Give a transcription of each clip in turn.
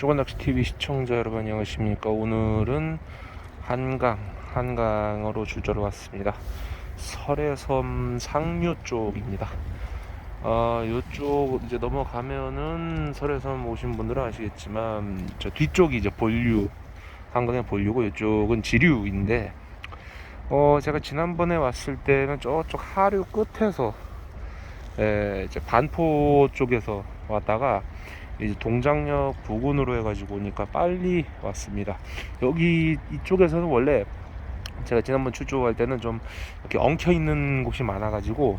조건낚시TV 시청자 여러분 안녕하십니까? 오늘은 한강 한강으로 주저를 왔습니다. 설해섬 상류 쪽입니다. 어, 이쪽 이제 넘어가면은 설해섬 오신 분들은 아시겠지만 저 뒤쪽이 이제 본류 한강의 본류고 이쪽은 지류인데 어 제가 지난번에 왔을 때는 저쪽 하류 끝에서 에, 이제 반포 쪽에서 왔다가 이제 동장역 부근으로 해가지고 오니까 빨리 왔습니다. 여기 이쪽에서는 원래 제가 지난번 출조할 때는 좀 이렇게 엉켜 있는 곳이 많아가지고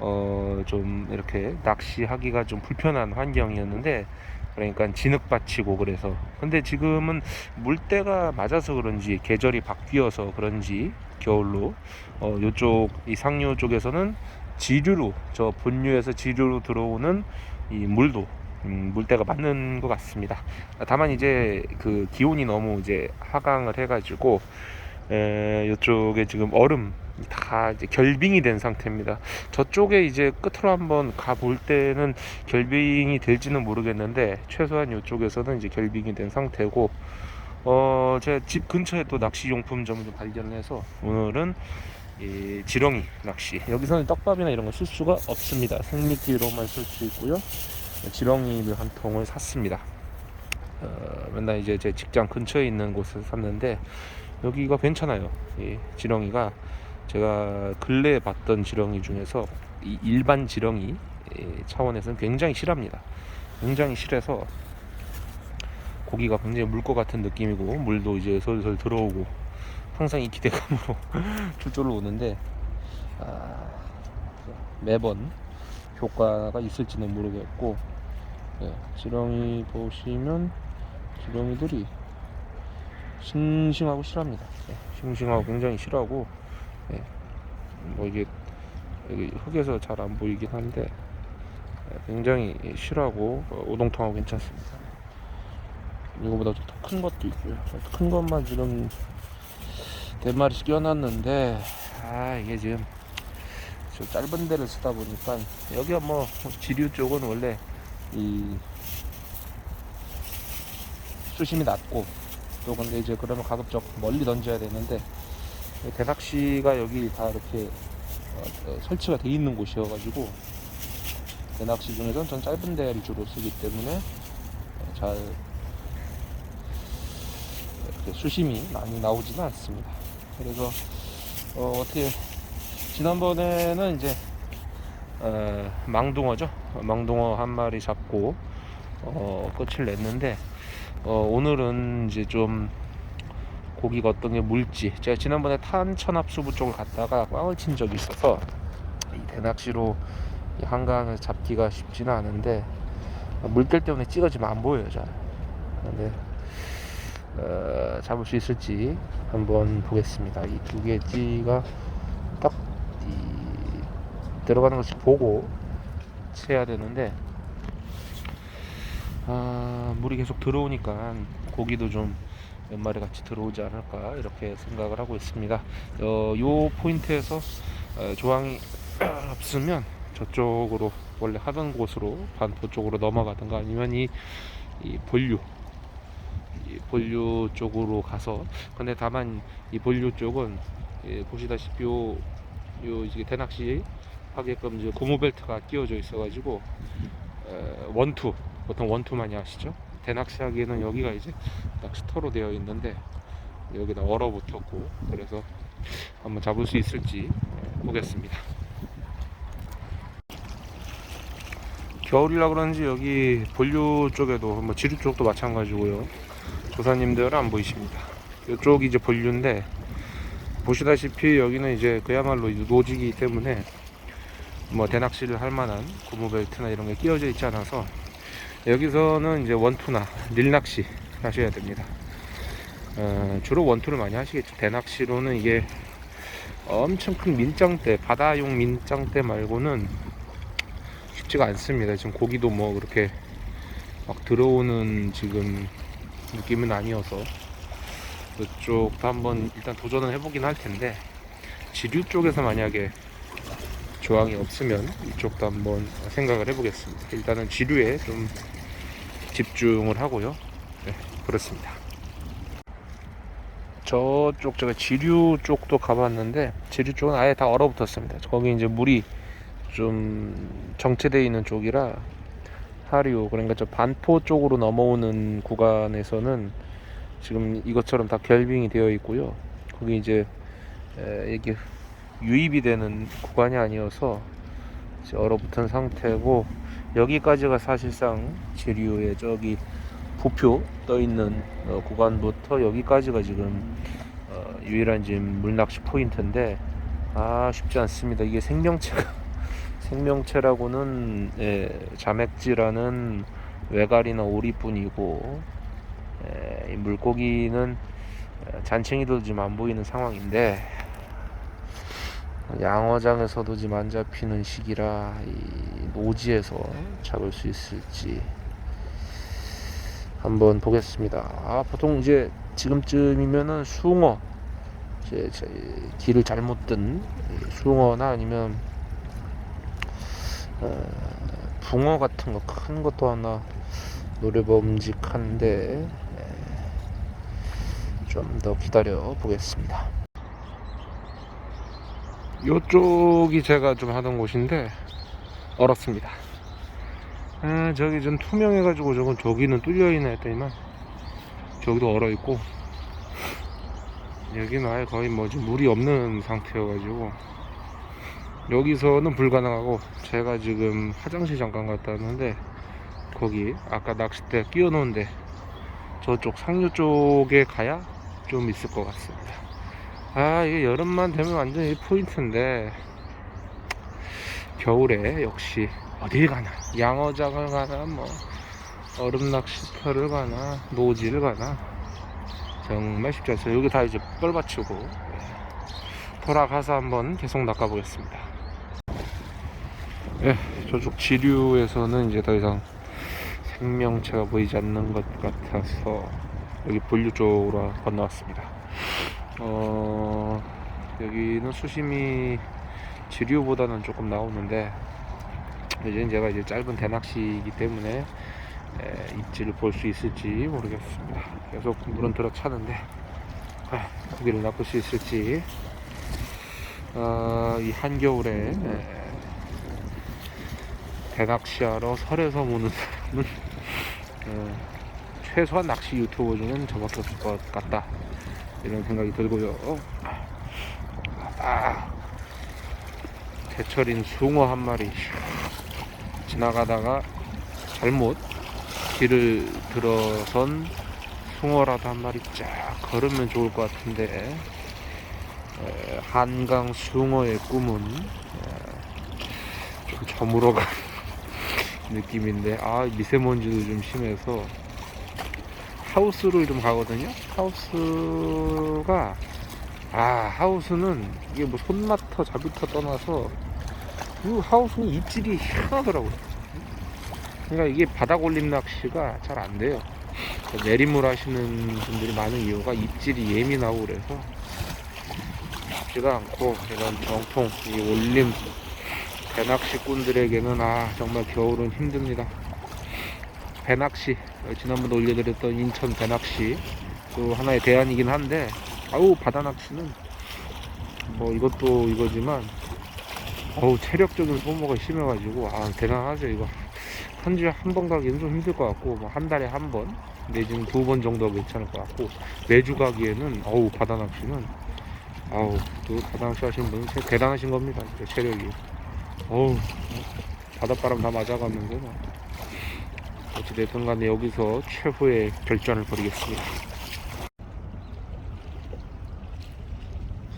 어 좀 이렇게 낚시하기가 좀 불편한 환경이었는데 그러니까 진흙밭이고 그래서 근데 지금은 물때가 맞아서 그런지 계절이 바뀌어서 그런지 겨울로 어 요쪽 이 상류 쪽에서는 지류로 저 본류에서 지류로 들어오는 이 물도 음, 물때가 맞는 것 같습니다. 다만 이제 그 기온이 너무 이제 하강을 해가지고 에, 이쪽에 지금 얼음 다 이제 결빙이 된 상태입니다. 저쪽에 이제 끝으로 한번 가볼 때는 결빙이 될지는 모르겠는데 최소한 이쪽에서는 이제 결빙이 된 상태고 어, 제 집 근처에 또 낚시 용품점을 좀 발견해서 오늘은 이 지렁이 낚시 여기서는 떡밥이나 이런 거 쓸 수가 없습니다. 생미끼로만 쓸 수 있고요. 지렁이를 한 통을 샀습니다. 어, 맨날 이제 제 직장 근처에 있는 곳에서 샀는데 여기가 괜찮아요. 이 지렁이가 제가 근래에 봤던 지렁이 중에서 이 일반 지렁이 차원에서는 굉장히 실합니다. 굉장히 실해서 고기가 굉장히 물 것 같은 느낌이고 물도 이제 솔솔 들어오고 항상 이 기대감으로 출조를 오는데 아, 매번 효과가 있을지는 모르겠고 예, 지렁이 보시면 지렁이들이 싱싱하고 실합니다. 예, 싱싱하고 굉장히 실하고 예, 뭐 이게 여기 흙에서 잘 안 보이긴 한데 예, 굉장히 실하고 어, 오동통하고 괜찮습니다. 이거보다 더 큰 것도 있고요. 큰 것만 지금 네 마리씩 껴놨는데 아 이게 지금 저 짧은 데를 쓰다 보니까 여기가 뭐 지류 쪽은 원래 이 수심이 낮고 또 근데 이제 그러면 가급적 멀리 던져야 되는데 대낚시가 여기 다 이렇게 어, 어, 설치가 돼 있는 곳이어가지고 대낚시 중에서는 전 짧은 데를 주로 쓰기 때문에 어, 잘 수심이 많이 나오지는 않습니다. 그래서 어, 어떻게 지난번에는 이제 어, 망둥어죠. 망둥어 한 마리 잡고 어, 끝을 냈는데 어, 오늘은 이제 좀 고기가 어떤 게 물지. 제가 지난번에 탄천합수부 쪽을 갔다가 꽝을 친 적이 있어서 이 대낚시로 이 한강을 잡기가 쉽지는 않은데 물결 때문에 찍어지면 안 보여요 잘. 근데 어, 잡을 수 있을지 한번 보겠습니다. 이 두개 찌가 딱 이, 들어가는 것을 보고 채야 되는데 아, 물이 계속 들어오니까 고기도 좀 몇 마리 같이 들어오지 않을까 이렇게 생각을 하고 있습니다. 어, 요 포인트에서 어, 조항이 없으면 저쪽으로 원래 하던 곳으로 반포 쪽으로 넘어가든가 아니면 이, 이 본류 이 본류 쪽으로 가서 근데 다만 이 본류 쪽은 예, 보시다시피 요, 요 이제 대낚시 하게끔 이제 고무 벨트가 끼워져 있어가지고 에, 원투 보통 원투 많이 하시죠? 대낚시하기에는 여기가 이제 낚시터로 되어 있는데 여기다 얼어붙었고 그래서 한번 잡을 수 있을지 보겠습니다. 겨울이라 그런지 여기 본류 쪽에도 뭐 지류 쪽도 마찬가지고요. 조사님들은 안 보이십니다. 이쪽이 이제 본류인데 보시다시피 여기는 이제 그야말로 노지기 때문에 뭐 대낚시를 할 만한 고무벨트나 이런 게 끼워져 있지 않아서 여기서는 이제 원투나 릴낚시 하셔야 됩니다. 어, 주로 원투를 많이 하시겠죠. 대낚시로는 이게 엄청 큰 민장대, 바다용 민장대 말고는 쉽지가 않습니다. 지금 고기도 뭐 그렇게 막 들어오는 지금 느낌은 아니어서 그쪽도 한번 일단 도전을 해보긴 할 텐데 지류 쪽에서 만약에 조항이 없으면 이쪽도 한번 생각을 해보겠습니다. 일단은 지류에 좀 집중을 하고요. 그렇습니다. 저쪽 제가 지류 쪽도 가봤는데 지류 쪽은 아예 다 얼어붙었습니다. 거기 이제 물이 좀 정체되어 있는 쪽이라 하류 그러니까 저 반포 쪽으로 넘어오는 구간에서는 지금 이것처럼 다 결빙이 되어 있고요. 거기 이제 에, 이게 유입이 되는 구간이 아니어서 얼어붙은 상태고 여기까지가 사실상 지류의 저기 부표 떠 있는 어, 구간부터 여기까지가 지금 어, 유일한 지금 물낚시 포인트인데 아 쉽지 않습니다. 이게 생명체가 생명체라고는 예, 자맥지라는 외갈이나 오리뿐이고 예, 이 물고기는 잔챙이도 지금 안 보이는 상황인데 양어장에서도 지금 안 잡히는 시기라 이 노지에서 잡을 수 있을지 한번 보겠습니다. 아 보통 이제 지금쯤이면은 숭어 이제 제 길을 잘못 든 숭어나 아니면 어, 붕어 같은 거 큰 것도 하나 노려봄직한데 좀 더 기다려 보겠습니다. 요쪽이 제가 좀 하던 곳인데 얼었습니다. 아, 저기 좀 투명해 가지고 저건 저기는 뚫려 있나 했더니만. 저기도 얼어 있고. 여기는 아예 거의 뭐 지금 물이 없는 상태여 가지고. 여기서는 불가능하고 제가 지금 화장실 잠깐 갔다 왔는데 거기 아까 낚싯대 끼워 놓은데 저쪽 상류 쪽에 가야 좀 있을 것 같습니다 아 이게 여름만 되면 완전히 포인트인데. 겨울에 역시 어딜 가나. 양어장을 가나 뭐 얼음 낚시터를 가나 노지를 가나. 정말 쉽지 않습니다. 여기 다 이제 뻘 받치고 돌아가서 한번 계속 낚아 보겠습니다. 예, 저쪽 지류에서는 이제 더 이상 생명체가 보이지 않는 것 같아서 여기 본류 쪽으로 건너왔습니다. 어, 여기는 수심이 지류보다는 조금 나오는데 이제 제가 이제 짧은 대낚시이기 때문에 에, 입질을 볼 수 있을지 모르겠습니다. 계속 물은 들어 차는데 아, 고기를 낚을 수 있을지 어, 이 한겨울에 에, 대낚시하러 설에서 무는 사람은 어, 최소한 낚시 유튜버 중엔 저밖에 없을 것 같다 이런 생각이 들고요. 아, 제철인 숭어 한 마리 지나가다가 잘못 길을 들어선 숭어라도 한 마리 쫙 걸으면 좋을 것 같은데 에, 한강 숭어의 꿈은 에, 좀 저물어가 느낌인데 아 미세먼지도 좀 심해서 하우스를 좀 가거든요. 하우스가 아 하우스는 이게 뭐 손마터 잡이터 떠나서 이 하우스는 입질이 희한하더라고요. 그러니까 이게 바닥 올림 낚시가 잘 안 돼요. 내리물 하시는 분들이 많은 이유가 입질이 예민하고 그래서 쉽지가 않고 이런 정통 이 올림 배낚시꾼들에게는 아 정말 겨울은 힘듭니다. 배낚시. 지난번에 올려드렸던 인천 배낚시. 또 하나의 대안이긴 한데 아우 바다낚시는 뭐 이것도 이거지만 어우 체력적인 소모가 심해가지고 아 대단하죠 이거. 한 주에 한 번 가기는 좀 힘들 것 같고 뭐 한 달에 한 번 내지는 두 번 정도가 괜찮을 것 같고 매주 가기에는 어우 바다 낚시는 아우 또 바다 낚시 하시는 분은 대단하신 겁니다 체력이. 어우 바닷바람 다 맞아가면서 뭐. 어찌됐든 간에 여기서 최후의 결전을 벌이겠습니다.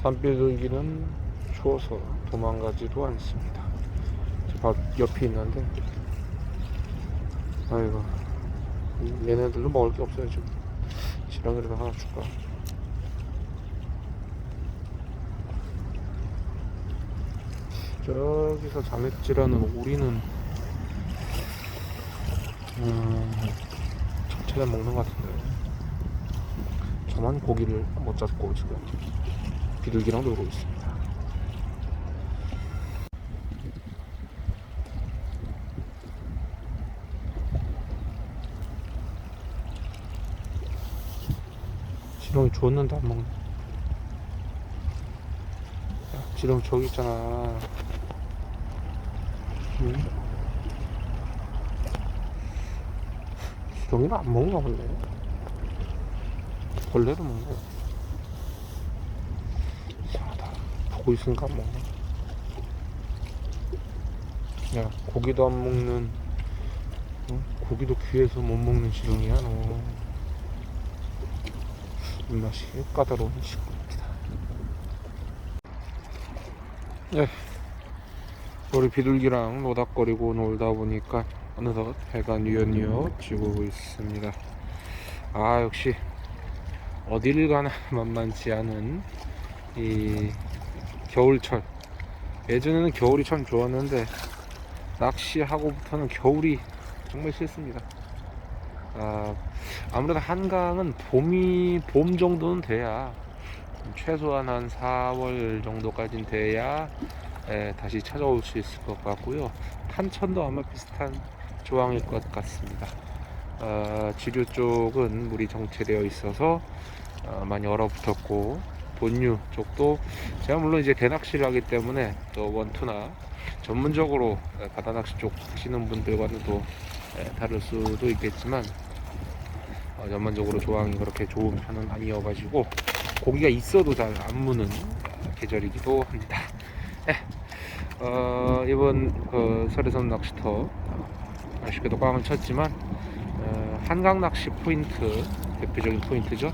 산비둘기는 추워서 도망가지도 않습니다. 저 옆에 있는데. 아이고 얘네들도 먹을 게 없어요 지금. 지렁이라도 하나 줄까? 저기서 자맥질하는 오리는 음, 천천히 먹는 것 같은데 저만 고기를 못 잡고 지금 비둘기랑 놀고 있습니다 지렁이 줬는데 안 먹네. 야, 지렁이 저기 있잖아. 응? 지렁이는 안 먹나 본데. 벌레도 먹네. 이상하다. 보고 있으니까 안 먹네. 야, 고기도 안 먹는, 어? 고기도 귀해서 못 먹는 지렁이야, 너. 입맛이 까다로운 친구입니다. 네. 우리 비둘기랑 노닥거리고 놀다 보니까 어느덧 해가 뉘엿뉘엿 지고 있습니다. 아, 역시 어디를 가나 만만치 않은 이 겨울철. 예전에는 겨울이 참 좋았는데 낚시하고부터는 겨울이 정말 싫습니다. 아, 아무래도 한강은 봄이 봄 정도는 돼야 최소한 한 4월 정도까지는 돼야 예, 다시 찾아올 수 있을 것 같고요. 탄천도 아마 비슷한 조항일 것 같습니다. 아, 지류 쪽은 물이 정체되어 있어서 아, 많이 얼어붙었고 본류 쪽도 제가 물론 이제 대낚시를 하기 때문에 또 원투나 전문적으로 예, 바다 낚시 쪽 하시는 분들과는 또 예, 다를 수도 있겠지만 어, 전반적으로 조항이 그렇게 좋은 편은 아니어가지고 고기가 있어도 잘 안 무는 어, 계절이기도 합니다. 예, 어, 이번 그 설해섬 낚시터 어, 아쉽게도 꽝을 쳤지만 어, 한강 낚시 포인트 대표적인 포인트죠.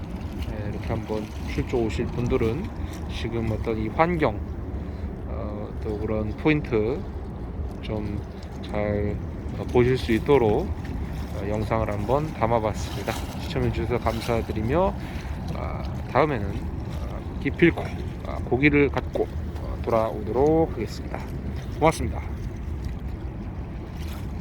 예, 이렇게 한번 출조 오실 분들은 지금 어떤 이 환경 어, 또 그런 포인트 좀 잘 보실 수 있도록 어, 영상을 한번 담아봤습니다. 시청해 주셔서 감사드리며 아, 다음에는 아, 기필코 아, 고기를 갖고 어, 돌아오도록 하겠습니다. 고맙습니다.